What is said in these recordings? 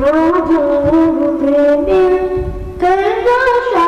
وجوه من كذا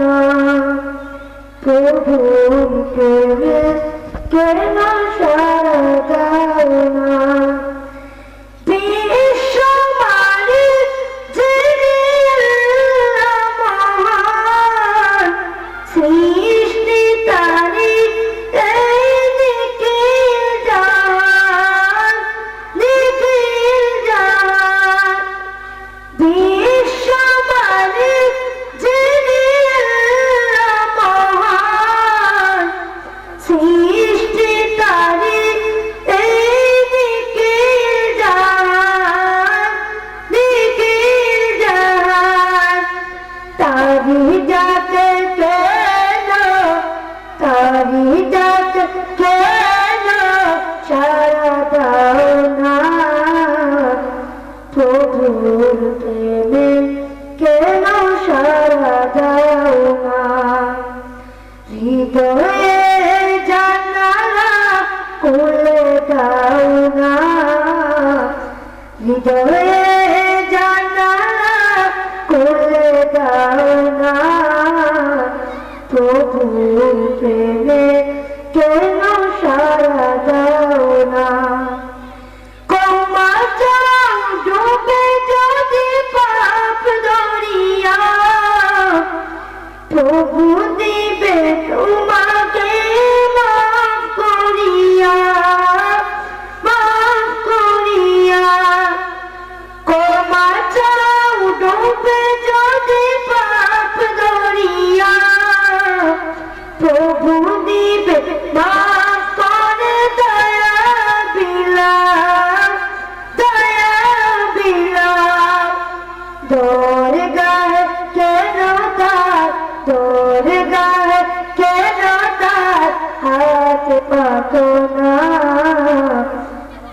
না প্রভুর কেনা হৃদয়ে জানালা করে দাও না। প্রভু প্রেমে কেন সারা দাও না?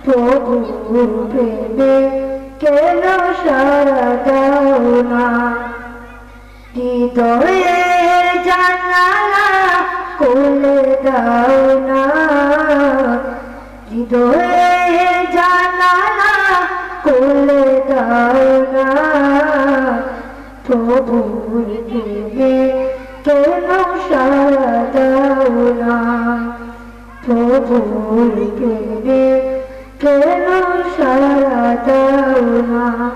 তবু ভেবে কেন সারা দাও না? হৃদয়ে জানালা কোলে দাও না। হৃদয়ে জানালা কোলে দাও না। তবু ভেবে কেন সারা দাও না? তবু ভেবে কেন সারা দাও না?